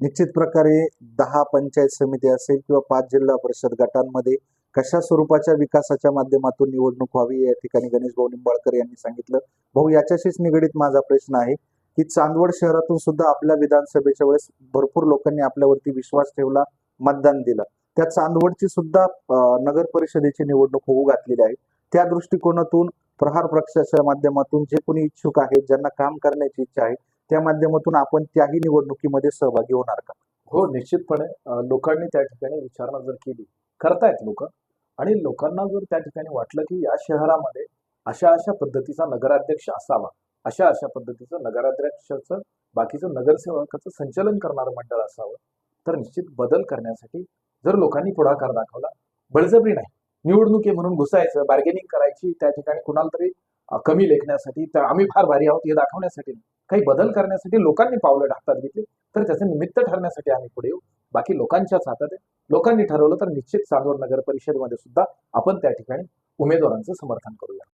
निश्चित प्रकारे दहा पंचायत समिती असेल किंवा पाच जिल्हा परिषद गटांमध्ये कशा स्वरूपाच्या विकासाच्या माध्यमातून निवडणूक व्हावी या ठिकाणी गणेश भाऊ निंबाळकर यांनी सांगितलं. भाऊ याच्याशीच निगडीत माझा प्रश्न आहे की चांदवड शहरातून सुद्धा आपल्या विधानसभेच्या वेळेस भरपूर लोकांनी आपल्यावरती विश्वास ठेवला मतदान दिलं. त्या चांदवडची सुद्धा नगर परिषदेची निवडणूक होऊ घातलेली आहे. त्या दृष्टिकोनातून प्रहार पक्षाच्या माध्यमातून जे कोणी इच्छुक आहेत ज्यांना काम करण्याची इच्छा आहे त्या माध्यमातून आपण त्याही निवडणुकीमध्ये सहभागी होणार का? हो निश्चितपणे. लोकांनी त्या ठिकाणी विचारणा जर केली करतायत लोक. आणि लोकांना जर त्या ठिकाणी वाटलं की या शहरामध्ये अशा अशा पद्धतीचा नगराध्यक्ष असावा अशा अशा पद्धतीचं नगराध्यक्षाचं बाकीचं नगरसेवकाचं संचलन करणारं मंडळ असावं तर निश्चित बदल करण्यासाठी जर लोकांनी पुढाकार दाखवला बळजबरी नाही. निवडणूक आहे म्हणून घुसायचं बार्गेनिंग करायची त्या ठिकाणी कुणाला तरी कमी लेखण्यासाठी तर आम्ही फार भारी आहोत हे दाखवण्यासाठी नाही. काही बदल करण्यासाठी लोकांनी पावलं हातात घेतली. तर त्याचं निमित्त ठरण्यासाठी आम्ही पुढे येऊ. बाकी लोकांच्याच हातात आहे. लोकांनी ठरवलं तर निश्चित चांदवड नगर परिषदमध्ये सुद्धा आपण त्या ठिकाणी उमेदवारांचं समर्थन करूया.